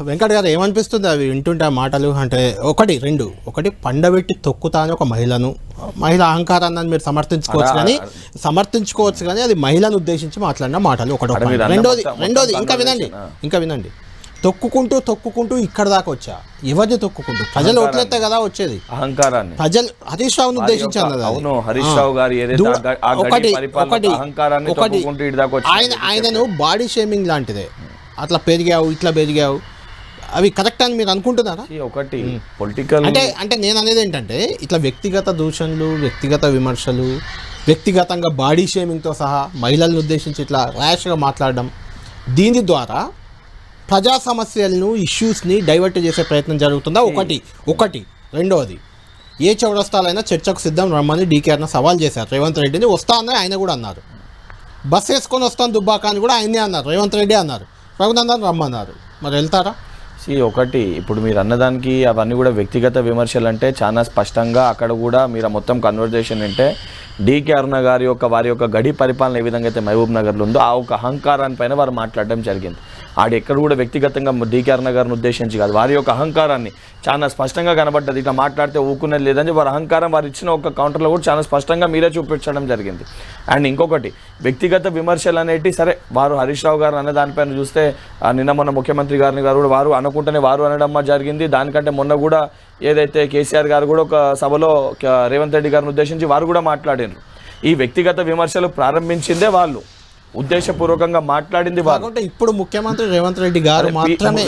వెంకట్ గారు ఏమనిపిస్తుంది? అవి వింటుంటే మాటలు అంటే ఒకటి రెండు. ఒకటి పండబెట్టి తొక్కుతా అని ఒక మహిళను. మహిళ అహంకారాన్ని మీరు సమర్థించుకోవచ్చు కానీ సమర్థించుకోవచ్చు కానీ అది మహిళను ఉద్దేశించి మాట్లాడిన మాటలు. ఒకటి రెండోది రెండోది ఇంకా వినండి. ఇంకా వినండి. తొక్కుకుంటూ తొక్కుకుంటూ ఇక్కడ దాకా వచ్చా? ఎవరిని తొక్కుకుంటూ? ప్రజలు ఓట్లెత్తే కదా వచ్చేది. అహంకారాన్ని. ప్రజలు హరీష్ రావును వారి ఉద్దేశించి యొక్క- అన్నది అది. అవును, హరీష్ ఆ. రావు గారు ఒకటి ఒకటి ఒకటి. ఆయన ఆయనను బాడీ షేమింగ్ లాంటిదే. అట్లా పెరిగావు ఇట్లా పెరిగావు. అవి కరెక్ట్ అని మీరు అనుకుంటున్నారా? ఒకటి పొలిటికల్ అంటే అంటే నేను అనేది ఏంటంటే ఇట్లా వ్యక్తిగత దూషణలు వ్యక్తిగత విమర్శలు వ్యక్తిగతంగా బాడీ షేమింగ్తో సహా మహిళలను ఉద్దేశించి ఇట్లా ర్యాష్గా మాట్లాడడం దీని ద్వారా ప్రజా సమస్యలను ఇష్యూస్ని డైవర్ట్ చేసే ప్రయత్నం జరుగుతుందా? ఒకటి ఒకటి. రెండవది ఏ చౌరస్తాలైనా చర్చకు సిద్ధం రమ్మని డీకేఆర్న సవాల్ చేశారు. రేవంత్ రెడ్డిని వస్తా అని ఆయన కూడా అన్నారు. బస్ వేసుకొని వస్తాను దుబ్బాక అని కూడా ఆయనే అన్నారు. రేవంత్ రెడ్డి అన్నారు. రఘునందన్ రమ్మన్నారు. మరి వెళ్తారా? See, ఒకటి. ఇప్పుడు మీరు అన్నదానికి అవన్నీ కూడా వ్యక్తిగత విమర్శలు అంటే చాలా స్పష్టంగా అక్కడ కూడా మీరు మొత్తం కన్వర్జేషన్ అంటే డికే అరుణ గారి యొక్క వారి యొక్క గడి పరిపాలన ఏ విధంగా అయితే మహబూబ్ నగర్లో ఉందో ఆ ఒక అహంకారాన్ని పైన వారు మాట్లాడడం జరిగింది. ఆడెక్కడ కూడా వ్యక్తిగతంగా డికే అరుణ గారిని ఉద్దేశించి కాదు. వారి యొక్క అహంకారాన్ని చాలా స్పష్టంగా కనబడ్డది. ఇట్లా మాట్లాడితే ఊకునేది లేదని వారి అహంకారం వారు ఇచ్చిన ఒక కౌంటర్లో కూడా చాలా స్పష్టంగా మీరే చూపించడం జరిగింది. అండ్ ఇంకొకటి వ్యక్తిగత విమర్శలు అనేటి సరే వారు హరీష్ రావు గారు అనే దానిపైన చూస్తే నిన్న మొన్న ముఖ్యమంత్రి గారిని గారు కూడా వారు అనుకుంటేనే వారు అనడం జరిగింది. దానికంటే మొన్న కూడా ఏదైతే కేసీఆర్ గారు కూడా ఒక సభలో రేవంత్ రెడ్డి గారిని ఉద్దేశించి వారు కూడా మాట్లాడారు ఈ వ్యక్తిగత విమర్శలు ప్రారంభించిందే వాళ్ళు. ఉద్దేశపూర్వకంగా మాట్లాడింది ఇప్పుడు ముఖ్యమంత్రి రేవంత్ రెడ్డి గారు మాత్రమే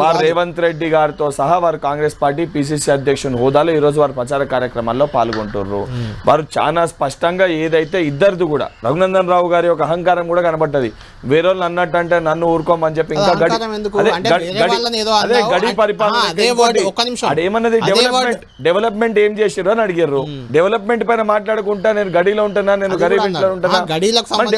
వారు-. రేవంత్ రెడ్డి గారితో సహా వారు కాంగ్రెస్ పార్టీ పిసిసి అధ్యక్షుని హోదాలో ఈ రోజు వారు ప్రచార కార్యక్రమాల్లో పాల్గొంటుర్రు. వారు చాలా స్పష్టంగా ఏదైతే ఇద్దరిది కూడా రఘునందన్ రావు గారి యొక్క అహంకారం కూడా కనబడ్డది. వేరే వాళ్ళు అన్నట్టు అంటే నన్ను ఊరుకోమని చెప్పి ఇంకా గడి పరిపాలన అదే ఇంకోటి, word, ఒక్క నిమిషం. ఆడేమన్నది అదే డెవలప్మెంట్ డెవలప్మెంట్ ఏం చేసిర్రు అని అడిగారు డెవలప్మెంట్ పైన మాట్లాడుకుంటా నేను గడిలో ఉంటున్నా నేను గరీబ్ ఇంట్లో. ఉంటున్నా.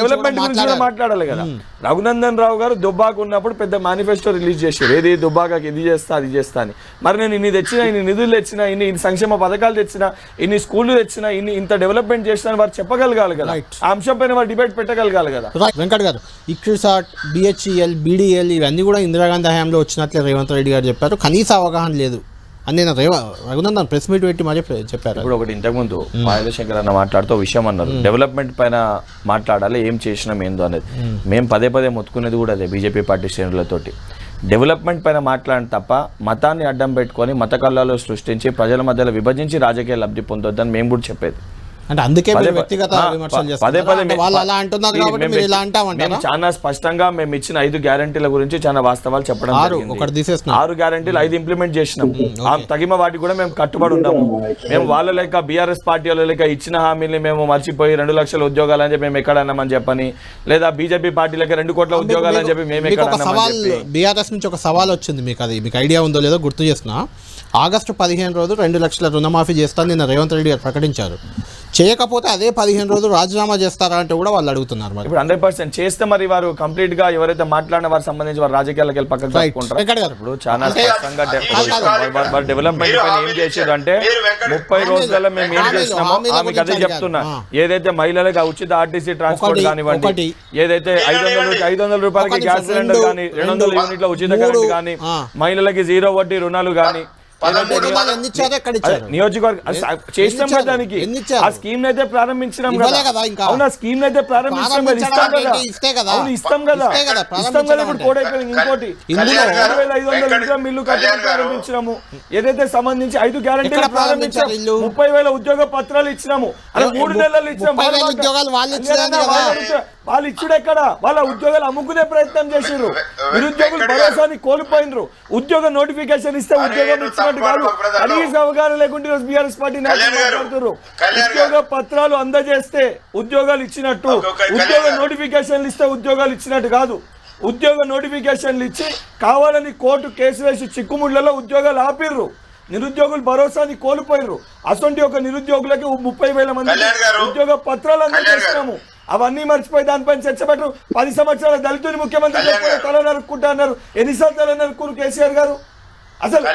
డెవలప్మెంట్ గురించి. మాట్లాడాలి కదా. రఘునందన్ రావు గారు దుబ్బాక ఉన్నప్పుడు పెద్ద మేనిఫెస్టో రిలీజ్ చేశారు. ఏది దుబ్బాకకి ఇది చేస్తా అది చేస్తా అని. మరి నేను ఇన్ని తెచ్చినా ఇన్ని నిధులు తెచ్చినా ఇన్ని ఇన్ని సంక్షేమ పథకాలు తెచ్చినా ఇన్ని స్కూళ్ళు తెచ్చినా ఇన్ని ఇంత డెవలప్మెంట్ చేసినా వారు చెప్పగలగాలి కదా. ఆ అంశం పైన వారు డిబేట్ పెట్టగలగాలి కదా. వెంకట్ గారు ఇక్రిసాట్ బిహెచ్ఈఎల్ బీడీఎల్ ఇవన్నీ కూడా ఇందిరాగాంధీ హయాంలో వచ్చినట్లే రేవంత్ రెడ్డి గారు చెప్పారు. కనీస అవగాహన లేదు. అని నేను రేవ రఘునందన్ ప్రెస్ మీట్ పెట్టి మరీ ప్రె- చెప్పారు. ఇప్పుడు ఒకటి ఇంతకుముందు పాయల శంకర్ అన్న మాట్లాడుతూ విషయం అన్నారు. డెవలప్మెంట్ పైన మాట్లాడాలి ఏం చేసినాం ఏందో అనేది. మేము పదే పదే మొత్తుకునేది కూడా అదే బీజేపీ పార్టీ శ్రేణులతోటి. డెవలప్మెంట్ పైన మాట్లాడిన తప్ప మతాన్ని అడ్డం పెట్టుకొని మత కళ్ళలో సృష్టించి ప్రజల మధ్యలో విభజించి రాజకీయ లబ్ధి పొందొద్దని మేము కూడా చెప్పేది. అంటే అందుకే వ్యక్తిగత పదే చేస్తారు పదే అంటే వాళ్ళు అలా అంటున్నారు మేము- కాబట్టి మేము మీరు ఇలా మేము అంటామంటారా? చాలా స్పష్టంగా మేము ఇచ్చిన ఐదు గ్యారంటీల గురించి చాలా వాస్తవాలు చెప్పడం ఆరు ఒకటి గ్యారంటీలు ఐదు ఇంప్లిమెంట్ చేసినాం. ఆ తగిన వాటికి కూడా మేము కట్టుబడి ఉన్నాము. మేము వాళ్ళ లెక్క బీఆర్ఎస్ పార్టీ వాళ్ళ లెక్క ఇచ్చిన హామీని మేము మర్చిపోయి రెండు లక్షల ఉద్యోగాలు అని చెప్పి మేము ఎక్కడ అన్నామని చెప్పని లేదా బీజేపీ పార్టీ లెక్క రెండు కోట్ల ఉద్యోగాలు అని చెప్పి మేము ఎక్కడ బీఆర్ఎస్ నుంచి ఒక సవాల్ వచ్చింది మీకు అది. మీకు ఐడియా ఉందో లేదో గుర్తు చేస్తున్నా ఆగస్టు పదిహేను రోజు రెండు లక్షల రుణమాఫీ చేస్తాను నిన్న రేవంత్ రెడ్డి గారు ప్రకటించారు చేయకపోతే అదే పదిహేను రోజు రాజీనామా చేస్తారా అంటే కూడా వాళ్ళు అడుగుతున్నారు మరి ఇప్పుడు హండ్రెడ్ పర్సెంట్ చేస్తే మరి వారు కంప్లీట్గా ఎవరైతే మాట్లాడిన వారికి సంబంధించి వారు రాజకీయాలకు వెళ్ళి పక్కకు ఇప్పుడు చాలా స్పష్టంగా. వారు- వారు- వారు డెవలప్మెంట్ పైన ఏం చేసారు అంటే ముప్పై రోజులలో మేము ఏం చేసినామో ఆమెకు అదే చెప్తున్నా. ఏదైతే మహిళలకు ఉచిత ఆర్టీసీ ట్రాన్స్పోర్ట్ కానివ్వండి. ఏదైతే ఐదు వందల ఐదు వందల రూపాయలకి గ్యాస్ సిలిండర్ కానీ రెండు వందల యూనిట్ల ఉచిత కరెంట్ కానీ. మహిళలకి జీరో వడ్డీ రుణాలు కానీ నియోజకవర్గం చేసినాం? కదా దానికి? ఆ స్కీమ్ అయితే ప్రారంభించినాం కదా. అవునా? స్కీమ్ అయితే ప్రారంభించాం కదా ఇస్తాం కదా. అంటే ఇస్తే కదా. అవును ఇస్తాం కదా. ఇస్తే కదా, ఇప్పుడు. కోడైపోయింది ఇంకోటి. మూడు వేల ఐదు వందల ఇంట్లో ఇల్లు కట్టడం ప్రారంభించినాము. ఏదైతే సంబంధించి ఐదు గ్యారంటీలు ప్రారంభించాము? ముప్పై వేల ఉద్యోగ పత్రాలు ఇచ్చినాము. అలా మూడు నెలలు ఇచ్చినాము వాళ్ళ ఇచ్చుడు ఎక్కడ? వాళ్ళ ఉద్యోగాలు అమ్ముకునే ప్రయత్నం చేసిర్రు. నిరుద్యోగులు భరోసాని కోల్పోయినరు. ఉద్యోగ నోటిఫికేషన్ ఇస్తే ఉద్యోగం నువ్వు కాదు. కనీస అవగాహన లేకుండా ఈరోజు బీఆర్ఎస్ పార్టీ మాట్లాడుతున్నారు ఉద్యోగ. పత్రాలు అందజేస్తే ఉద్యోగాలు ఇచ్చినట్టు ఉద్యోగ. నోటిఫికేషన్లు ఇస్తే ఉద్యోగాలు ఇచ్చినట్టు కాదు ఉద్యోగ నోటిఫికేషన్లు ఇచ్చి కావాలని కోర్టు కేసు వేసి చిక్కుముళ్ళలో ఉద్యోగాలు ఆపిర్రు నిరుద్యోగులు భరోసాని కోల్పోయిర్రు అటువంటి ఒక నిరుద్యోగులకి ముప్పై వేల మంది. ఉద్యోగ పత్రాలు. అందజేస్తున్నాము అవన్నీ మర్చిపోయి దానిపైన చర్చ పెట్టరు పది సంవత్సరాల దళితుని ముఖ్యమంత్రి. తల నరుక్కుంటా అన్నారు ఎన్నిసార్లు తల నరుక్కురు కేసీఆర్ గారు అసలు.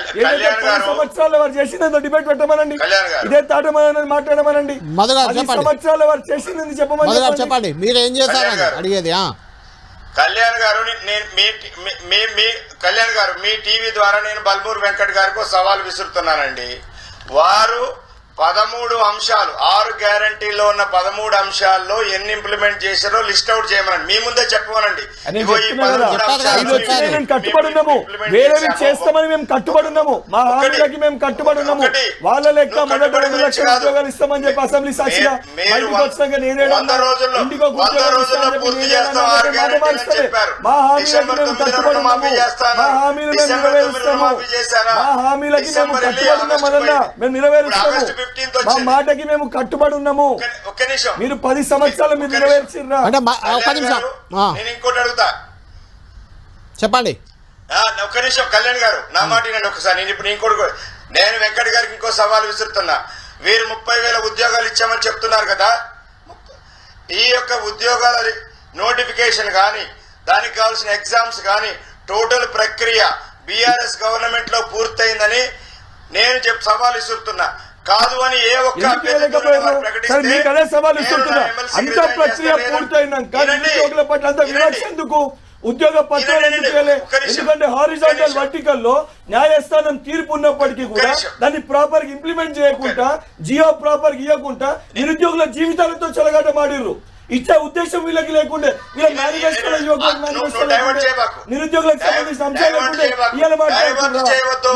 సంవత్సరాలు వారు చేసిందో డిబేట్ పెట్టమనండి కళ్యాణ్ గారు. ఇదే తాటమని మాట్లాడమనండి. సంవత్సరాలు వారు చేసింది చెప్పమని చెప్పండి. మీరు ఏం చేశారని కళ్యాణ్ గారు. అడిగేది ఆ? కళ్యాణ్ గారు మీ కళ్యాణ్ గారు మీ టీవీ ద్వారా నేను బల్మూరు వెంకట్ గారికి ఒక సవాల్ విసురుతున్నానండి వారు పదమూడు అంశాలు ఆరు గ్యారంటీలో ఉన్న పదమూడు అంశాల్లో ఎన్ని ఇంప్లిమెంట్ చేశారో లిస్ట్ అవుట్ చేయమనండి మీ ముందే చెప్పమనండి కట్టుబడి ఉన్నాము వేరేవి. చేస్తామని మేము కట్టుబడి ఉన్నాము మా. హామీలకి మేము కట్టుబడి ఉన్నాము. వాళ్ళ లెక్క మొదట రెండు లక్షల. ఉద్యోగాలు ఇస్తామని చెప్పి అసెంబ్లీ సాక్షిగా ఇంటికి. మా హామీలకి మేము కట్టుబడి ఉన్నాము. మా హామీలు మేము నెరవేరుస్తాము? మా హామీలకి మేము కట్టుబడి. మేము నెరవేరుస్తాము ఆగస్టు 15th మా. మాటకి మేము కట్టుబడి ఉన్నాము. ఒక్క- నిమిషం. మీరు పది సంవత్సరాలు మీరు. నెరవేర్చిర్రా అంటే మా- ఒక కళ్యాణ్ నిమిషం. గారు, ఆ, నేను ఇంకోటి అడుగుతా. చెప్పండి. ఆ, ఒక్క నిమిషం కళ్యాణ్ గారు నా మాట వినండి ఒకసారి. నేను ఇప్పుడు ఇంకోటి కూడా- నేను వెంకట్ గారికి ఇంకో సవాల్ విసురుతున్నా. వీరు ముప్పై వేల ఉద్యోగాలు ఇచ్చామని చెప్తున్నారు కదా. ఈ యొక్క ఉద్యోగాల రి- నోటిఫికేషన్ కానీ దానికి కావాల్సిన ఎగ్జామ్స్ కానీ టోటల్ ప్రక్రియ బీఆర్ఎస్ గవర్నమెంట్లో పూర్తయిందని నేను చెప్ సవాల్ విసురుతున్నా. కాదు అని ఏ ఒక్క సరే మీకు అదే సవాల్ నేను ఇస్తుంటున్నా అంత ప్రక్రియ పూర్తయినాక నిరుద్యోగుల పట్ల అంత వివక్ష. ఎందుకు ఉద్యోగ పత్రాలు. ఎందుకంటే హారిజాంటల్. వర్టికల్లో న్యాయస్థానం తీర్పు ఉన్నప్పటికీ కూడా. దాన్ని ప్రాపర్ ఇంప్లిమెంట్ చేయకుండా జియో ప్రాపర్ ఇవ్వకుండా నిరుద్యోగుల జీవితాలతో చెలగాటమాడిర్రు ఇచ్చే ఉద్దేశం వీళ్ళకి లేకుండే. వీళ్ళ మేనిఫెస్టోలో నేను- యువకుల నువ్వు- మేనిఫెస్టో నువ్వు డైవర్ట్ లేకుండే. చేయబాకు. నిరుద్యోగులకు సంబంధించిన అంశాలు లేకుండే. ఇవాళ.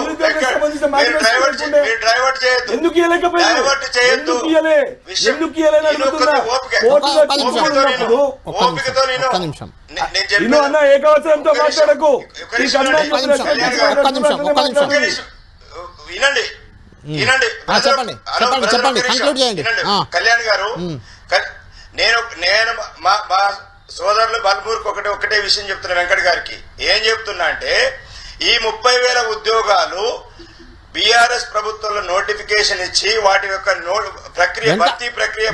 నిరుద్యోగులకు సంబంధించిన మేనిఫెస్టో లేకుండే. ఎందుకు చేయొద్దు. ఎందుకు ఇవ్వలే ఎందుకు ఇవ్వలేని నేను అడుగుతున్నా. కోర్టులో నేను చెప్పేది- అన్న ఏకవచనంతో. మాట్లాడకు. ఈ. వినండి. వినండి. చెప్పండి, చెప్పండి, చేయండి. కళ్యాణ్ గారు నేను నేను మా మా సోదరులు బల్బూర్కి ఒకటే ఒకటే విషయం చెప్తున్నా వెంకట్ గారికి. ఏం చెప్తున్నా అంటే ఈ ముప్పై వేల ఉద్యోగాలు బీఆర్ఎస్ ప్రభుత్వంలో నోటిఫికేషన్ ఇచ్చి వాటి యొక్క ప్రక్రియ భర్తీ ప్రక్రియ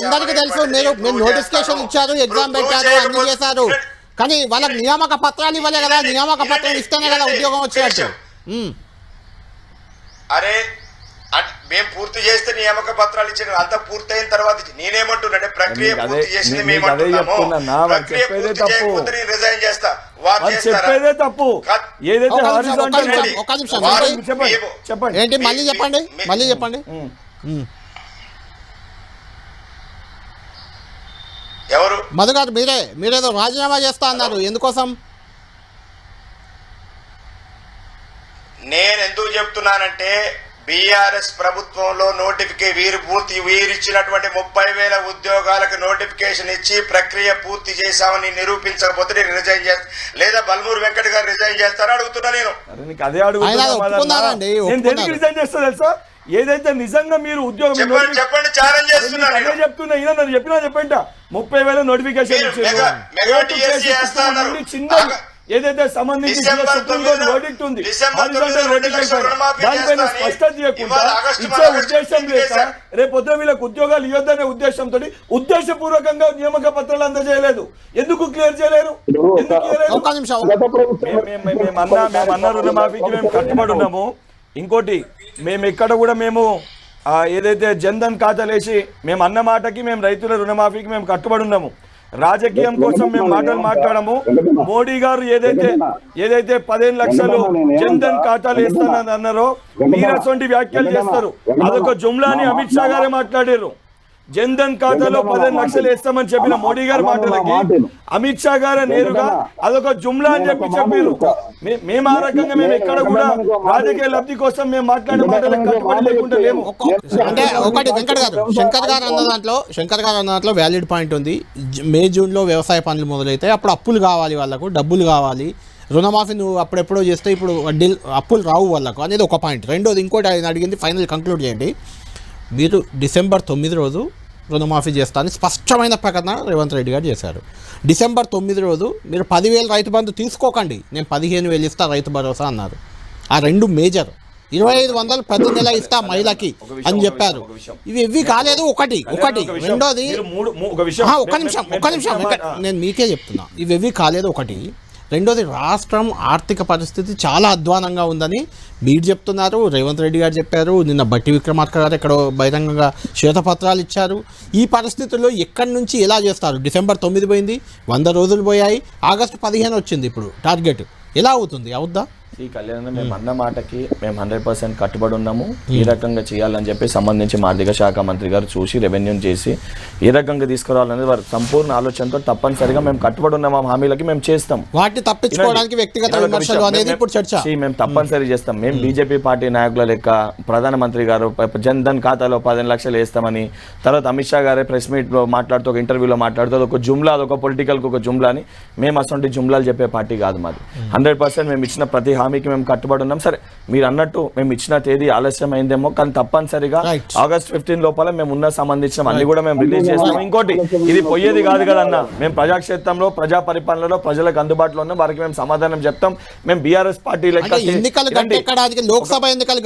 అందరికీ తెలుసు మీరు నోటిఫికేషన్. ఇచ్చారు ఎగ్జామ్ పెట్టారు అన్ని చేశారు. కానీ వాళ్ళకి నియామక పత్రాలు ఇవ్వలే కదా నియామక పత్రం ఇస్తేనే కదా. ఉద్యోగం వచ్చినట్టు. అరే మేము పూర్తి చేస్తే నియామక పత్రాలు ఇచ్చిన అంతా పూర్తయిన తర్వాత నేనేమంటున్నాంటే ప్రక్రియ పూర్తి చేసింది మీకు మేము అదే అంటున్నాము. చెప్తున్నా, నా వాళ్ళు ప్రక్రియ చెప్పేదే పూర్తి తప్పు. చేయకపోతే నేను రిజైన్ చేస్తా. చెప్పేదే తప్పు. ఏదైతే చెప్పండి. ఏంటి మళ్ళీ చెప్పండి మళ్ళీ చెప్పండి. ఎవరు? మధు గారు మీరే మీరేదో రాజీనామా చేస్తా అన్నారు. ఎందుకోసం? నేను ఎందుకు చెప్తున్నానంటే బీఆర్ఎస్ ప్రభుత్వంలో నోటిఫికే వీరు పూర్తి వీరిచ్చినటువంటి ముప్పై వేల ఉద్యోగాలకు నోటిఫికేషన్ ఇచ్చి ప్రక్రియ పూర్తి చేశామని నిరూపించకపోతే నేను రిజైన్ చేస్తా. లేదా బల్మూరు వెంకట్ గారు రిజైన్ చేస్తారా అడుగుతున్నా నేను. ఏదైతే నిజంగా మీరు ఉద్యోగం చెప్పండి ఛాలెంజ్ అరే చేస్తున్నా నీకు అదే నేను. చెప్తున్నా ఈయన నన్ను చెప్పినా చెప్పంట? ముప్పై వేల నోటిఫికేషన్ మీరు ఏదైతే సంబంధించి డిసెంబర్ సుప్రీం కోర్టు తొమ్మిదిన- వర్డిక్ట్ ఉంది. హారిజాంటల్ వర్డిక్ట్ దానిపైన స్పష్టత చేయకుండా ఇచ్చే ఉద్దేశం లేక పొద్దున వీళ్ళకి ఉద్యోగాలు ఇవ్వద్దనే ఉద్దేశంతో ఉద్దేశపూర్వకంగా నియామక పత్రాలు అందజేయలేదు. ఎందుకు క్లియర్ చేయలేరు? ఎందుకు ఇవ్వలేదు? ఒక్క నిమిషం. మేము- మేము- మేము- మేము అన్న మేము అన్న రుణమాఫీకి మేము కట్టుబడి ఉన్నాము. ఇంకోటి మేము ఎక్కడ కూడా మేము ఆ, ఏదైతే జన్ధన్ ఖాతాలు వేసి మేము అన్న మాటకి మేము రైతుల రుణమాఫీకి మేము కట్టుబడి ఉన్నాము. రాజకీయం కోసం మేము మాటలు మాట్లాడము. మోడీ గారు ఏదైతే ఏదైతే పదిహేను లక్షలు జన్ధన్ ఖాతాలు వేస్తానని అన్నారో మీరు అటువంటి వ్యాఖ్యలు చేస్తారు. అదొక జుమ్లా అని అమిత్ షా గారే మాట్లాడారు జన్ధన్ ఖాతాలో పదిహేను లక్షలు వేస్తామని చెప్పిన మోడీ గారి మాటలకి అమిత్ షా గారు నేరుగా అదొక జుమ్లా అని చెప్పి చెప్పారు మేము ఆ రకంగా మేము ఎక్కడ కూడా రాజకీయ లబ్ధి కోసం మేము మాట్లాడే మాటలకు కట్టుబడి లేకుండా లేము. ఒక్క- అంటే ఒకటి వెంకట్ గారు శంకర్ గారు అన్న దాంట్లో శంకర్ గారు అన్న దాంట్లో వ్యాలిడ్ పాయింట్ ఉంది. మే జూన్లో వ్యవసాయ పనులు మొదలైతే అప్పుడు అప్పులు కావాలి వాళ్ళకు డబ్బులు కావాలి. రుణమాఫీ నువ్వు అప్పుడెప్పుడో చేస్తే ఇప్పుడు వడ్డీలు అప్పులు రావు వాళ్ళకు అనేది ఒక పాయింట్ రెండోది ఇంకోటి ఆయన అడిగింది ఫైనల్ కంక్లూడ్ చేయండి. మీరు డిసెంబర్ తొమ్మిది రోజు రుణమాఫీ చేస్తా అని స్పష్టమైన ప్రకటన రేవంత్ రెడ్డి గారు చేశారు. డిసెంబర్ తొమ్మిది రోజు మీరు పదివేలు రైతు బంధు తీసుకోకండి. నేను పదిహేను వేలు ఇస్తా రైతు భరోసా అన్నారు. ఆ రెండు మేజర్. ఇరవై ఐదు వందలు ప్రతి నెల ఇస్తా మహిళకి అని చెప్పారు. ఇవి ఇవి కాలేదు ఒకటి ఒకటి. ఒక రెండోది ఒక నిమిషం ఒక్క నిమిషం నేను మీకే చెప్తున్నా. ఇవి ఇవి కాలేదు ఒకటి. రెండోది రాష్ట్రం ఆర్థిక పరిస్థితి చాలా అధ్వానంగా ఉందని మీరు చెప్తున్నారు. రేవంత్ రెడ్డి గారు చెప్పారు. నిన్న బట్టి విక్రమార్క గారు ఎక్కడో బహిరంగంగా శ్వేతపత్రాలు ఇచ్చారు. ఈ పరిస్థితుల్లో ఎక్కడి నుంచి ఎలా చేస్తారు? డిసెంబర్ తొమ్మిది పోయింది వంద రోజులు పోయాయి. ఆగస్టు పదిహేను వచ్చింది ఇప్పుడు టార్గెట్. ఎలా అవుతుంది? అవుద్దా? ఈ కళ్యాణ్ మేము అన్న మాటకి మేము హండ్రెడ్ పర్సెంట్ కట్టుబడి ఉన్నాము. ఈ రకంగా చేయాలని చెప్పి సంబంధించి మా ఆర్థిక శాఖ మంత్రి గారు చూసి రెవెన్యూ చేసి ఏ రకంగా తీసుకురావాలనేది వారి సంపూర్ణ ఆలోచనతో తప్పనిసరిగా మేము కట్టుబడి ఉన్న. మా హామీలకి మేము చేస్తాం. వాటిని తప్పించుకోవడానికి వ్యక్తిగత విమర్శలు. అనేది మేము- ఇప్పుడు చర్చ. see, మేము తప్పనిసరి చేస్తాం. మేము బీజేపీ పార్టీ నాయకుల లెక్క ప్రధానమంత్రి గారు జన్ ధన్ ఖాతాలో పదిహేను లక్షలు వేస్తామని తర్వాత అమిత్ షా గారే ప్రెస్ మీట్లో మాట్లాడుతూ ఒక ఇంటర్వ్యూలో మాట్లాడుతూ ఒక జుమ్లా అది ఒక పొలిటికల్ ఒక జుమ్లా అని మేము అసలు జుమ్లాలు చెప్పే పార్టీ కాదు మాది. హండ్రెడ్ పర్సెంట్ మేము ఇచ్చిన ప్రతి హామీకి మేము కట్టుబడి ఉన్నాం. సరే మీరు అన్నట్టు మేము ఇచ్చిన తేదీ ఆలస్యం అయిందేమో కానీ తప్పనిసరిగా. ఆగస్ట్ ఫిఫ్టీన్ లోపల మేము ఉన్న సంబంధించిన అన్ని కూడా మేము రిలీజ్ చేస్తాం. ఇంకోటి ఇది పోయేది కాదు కదన్న. మేము ప్రజాక్షేత్రంలో ప్రజా పరిపాలనలో ప్రజలకు అందుబాటులో ఉన్న. వారికి మేము సమాధానం చెప్తాం. మేము బీఆర్ఎస్ పార్టీ లెక్క లోక్సభ ఎన్నికలు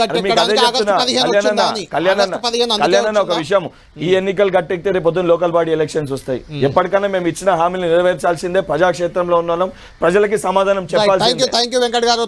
కళ్యాణ్ ఒక? విషయం. ఈ ఎన్నికలు గట్టెక్కితే రేపు పొద్దున్న లోకల్ బాడీ ఎలక్షన్స్ వస్తాయి. ఎప్పటికైనా మేము ఇచ్చిన హామీలు నెరవేర్చాల్సిందే ప్రజాక్షేత్రంలో ఉన్న. ప్రజలకి సమాధానం చెప్పాల్సిందే. థ్యాంక్ యూ వెంకట్ గారు.